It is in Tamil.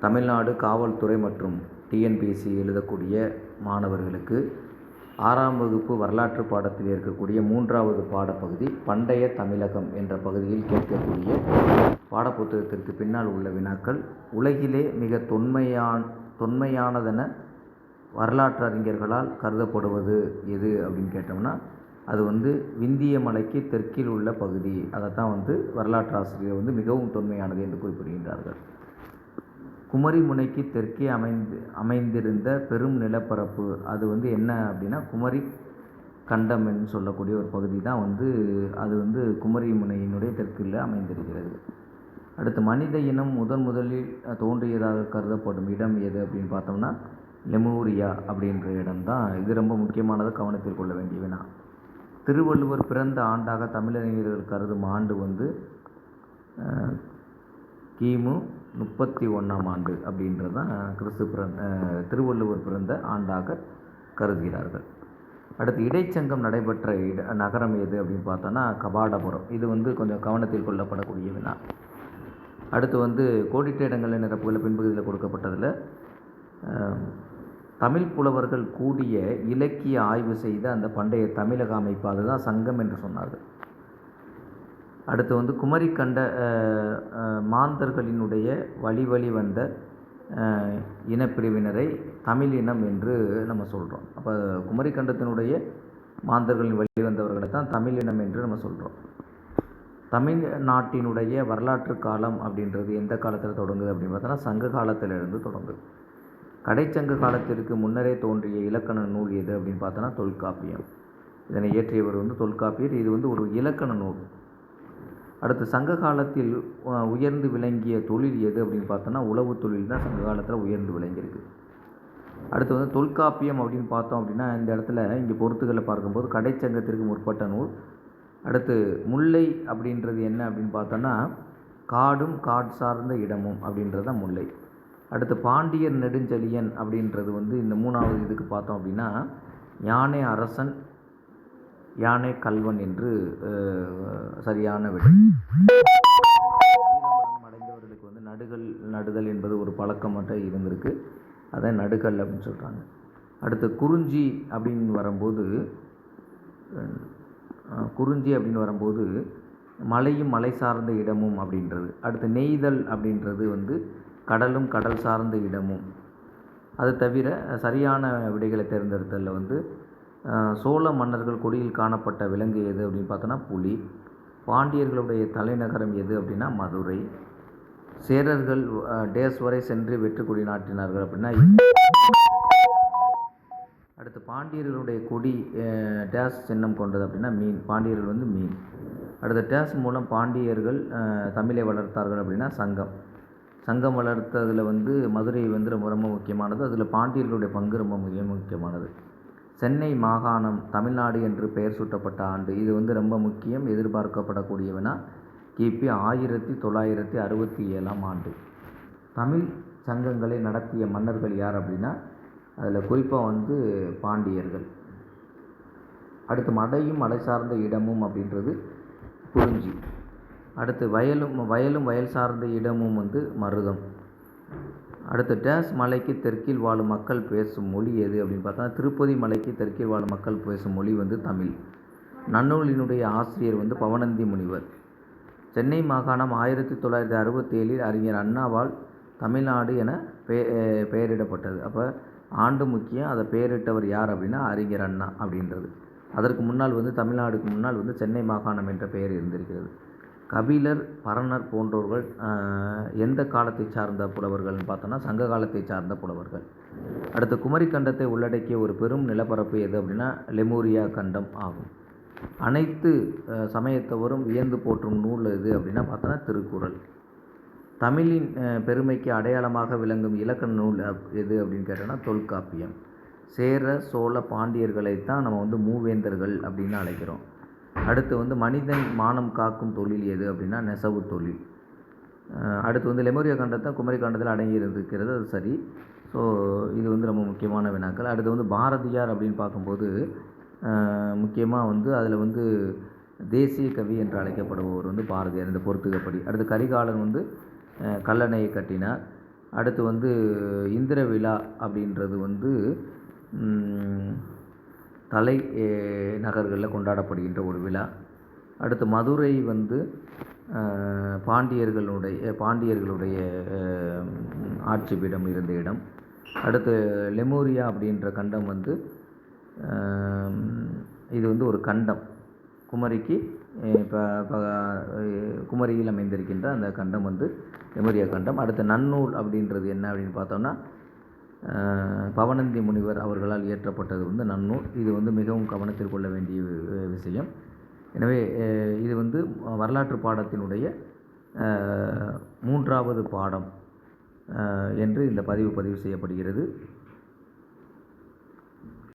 தமிழ்நாடு காவல்துறை மற்றும் டிஎன்பிஎஸ்சி எழுதக்கூடிய மாணவர்களுக்கு ஆறாம் வகுப்பு வரலாற்று பாடத்தில் இருக்கக்கூடிய மூன்றாவது பாடப்பகுதி பண்டைய தமிழகம் என்ற பகுதியில் கேட்கக்கூடிய பாடப்புத்தகத்திற்கு பின்னால் உள்ள வினாக்கள் உலகிலே மிக தொன்மையான் தொன்மையானதென வரலாற்று அறிஞர்களால் கருதப்படுவது எது? அப்படின்னு கேட்டோம்னா அது வந்து விந்திய மலைக்கு தெற்கில் உள்ள பகுதி. அதைத்தான் வந்து வரலாற்று ஆசிரியர் வந்து மிகவும் தொன்மையானது என்று குறிப்பிடுகின்றார்கள். குமரி முனைக்கு தெற்கே அமைந்து அமைந்திருந்த பெரும் நிலப்பரப்பு. அது வந்து என்ன அப்படின்னா குமரி கண்டம் என்று சொல்லக்கூடிய ஒரு பகுதி தான் வந்து அது வந்து குமரி முனையினுடைய தெற்கில் அமைந்திருக்கிறது. அடுத்து மனித இனம் முதன் முதலில் தோன்றியதாக கருதப்படும் இடம் எது அப்படின்னு பார்த்தோம்னா லெமூரியா அப்படின்ற இடம் தான். இது ரொம்ப முக்கியமானது கவனத்தில் கொள்ள வேண்டிய வினா. திருவள்ளுவர் பிறந்த ஆண்டாக தமிழறிஞர்கள் கருதும் ஆண்டு வந்து கிமு முப்பத்தி ஒன்றாம் ஆண்டு அப்படின்றது தான் கிறிஸ்து பிறந்த திருவள்ளுவர் பிறந்த ஆண்டாக கருதுகிறார்கள். அடுத்து இடைச்சங்கம் நடைபெற்ற இட நகரம் எது அப்படின்னு பார்த்தோன்னா கபாடபுரம். இது வந்து கொஞ்சம் கவனத்தில் கொள்ளப்படக்கூடிய வினா. அடுத்து வந்து கோடிட்ட இடங்களில் நிரப்புகளை பின்பகுதியில் கொடுக்கப்பட்டதில் தமிழ் புலவர்கள் கூடிய இலக்கிய ஆய்வு செய்த அந்த பண்டைய தமிழக அமைப்பு அதுதான் சங்கம் என்று சொன்னார்கள். அடுத்து வந்து குமரிக்கண்ட மாந்தர்களினுடைய வழி வழி வந்த இனப்பிரிவினரை தமிழ் இனம் என்று நம்ம சொல்கிறோம் அப்போ குமரி கண்டத்தினுடைய மாந்தர்களின் வழி வந்தவர்களை தான் தமிழ் இனம் என்று நம்ம சொல்கிறோம் தமிழ் நாட்டினுடைய வரலாற்று காலம் அப்படின்றது எந்த காலத்தில் தொடங்குது அப்படின்னு பார்த்தோன்னா சங்க காலத்திலிருந்து தொடங்குது. கடைச்சங்க காலத்திற்கு முன்னரே தோன்றிய இலக்கண நூல் எது அப்படின்னு பார்த்தோன்னா தொல்காப்பியம். இதனை இயற்றியவர் வந்து தொல்காப்பியர். இது வந்து ஒரு இலக்கண நூல். அடுத்து சங்க காலத்தில் உயர்ந்து விளங்கிய தொழில் எது அப்படின்னு பார்த்தோன்னா உழவு தொழில் தான் சங்க காலத்தில் உயர்ந்து விளங்கியிருக்கு. அடுத்து வந்து தொல்காப்பியம் அப்படின்னு பார்த்தோம் அப்படின்னா இந்த இடத்துல இங்கே பொறுத்துக்களை பார்க்கும்போது கடைச்சங்கத்திற்கு முற்பட்ட நூல். அடுத்து முல்லை அப்படின்றது என்ன அப்படின்னு பார்த்தோன்னா காடும் காடு சார்ந்த இடமும் அப்படின்றது தான் முல்லை. அடுத்து பாண்டியர் நெடுஞ்செழியன் அப்படின்றது வந்து இந்த மூணாவது இதுக்கு பார்த்தோம் அப்படின்னா யானை அரசன் யானை கல்வன் என்று சரியான விடை. வீரமரணம் அடைந்தவர்களுக்கு வந்து நடுகள் நடுதல் என்பது ஒரு பழக்கம் மட்டும் இருந்திருக்கு. அதை நடுகல் அப்படின்னு சொல்கிறாங்க அடுத்து குறிஞ்சி அப்படின்னு வரும்போது குறிஞ்சி அப்படின்னு வரும்போது மலையும் மலை சார்ந்த இடமும் அப்படின்றது. அடுத்து நெய்தல் அப்படின்றது வந்து கடலும் கடல் சார்ந்த இடமும். அது தவிர சரியான விடைகளை தேர்ந்தெடுத்தலில் வந்து சோழ மன்னர்கள் கொடியில் காணப்பட்ட விலங்கு எது அப்படின்னு பார்த்தோன்னா புலி. பாண்டியர்களுடைய தலைநகரம் எது அப்படின்னா மதுரை. சேரர்கள் டேஸ் வரை சென்று வெற்றி கொடி நாட்டினார்கள் அப்படின்னா அடுத்து பாண்டியர்களுடைய கொடி டேஸ் சின்னம் கொண்டது அப்படின்னா மீன். பாண்டியர்கள் வந்து மீன். அடுத்த டேஸ் மூலம் பாண்டியர்கள் தமிழை வளர்த்தார்கள் அப்படின்னா சங்கம். சங்கம் வளர்த்ததில் வந்து மதுரை வந்து ரொம்ப ரொம்ப முக்கியமானது. அதில் பாண்டியர்களுடைய பங்கு ரொம்ப மிக முக்கியமானது. சென்னை மாகாணம் தமிழ்நாடு என்று பெயர் சூட்டப்பட்ட ஆண்டு. இது வந்து ரொம்ப முக்கியம் எதிர்பார்க்கப்படக்கூடியவனா? கிபி ஆயிரத்தி தொள்ளாயிரத்தி அறுபத்தி ஏழாம் ஆண்டு. தமிழ் சங்கங்களை நடத்திய மன்னர்கள் யார் அப்படின்னா அதில் குறிப்பாக வந்து பாண்டியர்கள். அடுத்து மடையும் மலை சார்ந்த இடமும் அப்படின்றது குறிஞ்சி. அடுத்து வயலும் வயலும் வயல் சார்ந்த இடமும் வந்து மருதம். அடுத்து டேஸ் மலைக்கு தெற்கில் வாழும் மக்கள் பேசும் மொழி எது அப்படின்னு பார்த்தா திருப்பதி மலைக்கு தெற்கில் வாழும் மக்கள் பேசும் மொழி வந்து தமிழ். நன்னூலினுடைய ஆசிரியர் வந்து பவனந்தி முனிவர். சென்னை மாகாணம் ஆயிரத்தி தொள்ளாயிரத்தி அறுபத்தேழில் அறிஞர் அண்ணாவால் தமிழ்நாடு என பெ பெயரிடப்பட்டது. அப்போ ஆண்டு முக்கியம் அதை பெயரிட்டவர் யார் அப்படின்னா அறிஞர் அண்ணா அப்படின்றது. அதற்கு முன்னால் வந்து தமிழ்நாடுக்கு முன்னால் வந்து சென்னை மாகாணம் என்ற பெயர் இருந்திருக்கிறது. கபிலர் பரணர் போன்றோர்கள் எந்த காலத்தை சார்ந்த புலவர்கள்னு பார்த்தோன்னா சங்க காலத்தை சார்ந்த புலவர்கள். அடுத்து குமரி கண்டத்தை உள்ளடக்கிய ஒரு பெரும் நிலப்பரப்பு எது அப்படின்னா லெமூரியா கண்டம் ஆகும். அனைத்து சமயத்தவரும் வியந்து போற்றும் நூல் எது அப்படின்னா பார்த்தோன்னா திருக்குறள். தமிழின் பெருமைக்கு அடையாளமாக விளங்கும் இலக்கண நூல் அப்- எது அப்படின்னு கேட்டோன்னா தொல்காப்பியம். சேர சோழ பாண்டியர்களைத்தான் நம்ம வந்து மூவேந்தர்கள் அப்படின்னு அழைக்கிறோம். அடுத்து வந்து மனிதன் மானம் காக்கும் தொழில் எது அப்படின்னா நெசவு தொழில். அடுத்து வந்து லெமோரியா கண்டத்தை குமரி கண்டத்தில் அடங்கி அது சரி. ஸோ இது வந்து ரொம்ப முக்கியமான வினாக்கள். அடுத்து வந்து பாரதியார் அப்படின்னு பார்க்கும்போது முக்கியமாக வந்து அதில் வந்து தேசிய கவி என்று அழைக்கப்படுபவர் வந்து பாரதியார் இந்த பொறுத்துக்கப்படி அடுத்து கரிகாலன் வந்து கல்லணையை கட்டினார். அடுத்து வந்து இந்திர விழா அப்படின்றது வந்து தலை நகர்களில் கொண்டாடப்படுகின்ற ஒரு விழா. அடுத்து மதுரை வந்து பாண்டியர்களுடைய பாண்டியர்களுடைய ஆட்சி பீடம் இருந்த இடம். அடுத்து லெமோரியா அப்படின்ற கண்டம் வந்து இது வந்து ஒரு கண்டம். குமரிக்கு இப்போ குமரியில் அமைந்திருக்கின்ற அந்த கண்டம் வந்து லெமோரியா கண்டம். அடுத்து நன்னூல் அப்படின்றது என்ன அப்படின்னு பார்த்தோம்னா பவனந்தி முனிவர் அவர்களால் இயற்றப்பட்டது வந்து நன்னூல் இது வந்து மிகவும் கவனத்தில் கொள்ள வேண்டிய விஷயம். எனவே இது வந்து வரலாற்று பாடத்தினுடைய மூன்றாவது பாடம் என்று இந்த பதிவு பதிவு செய்யப்படுகிறது.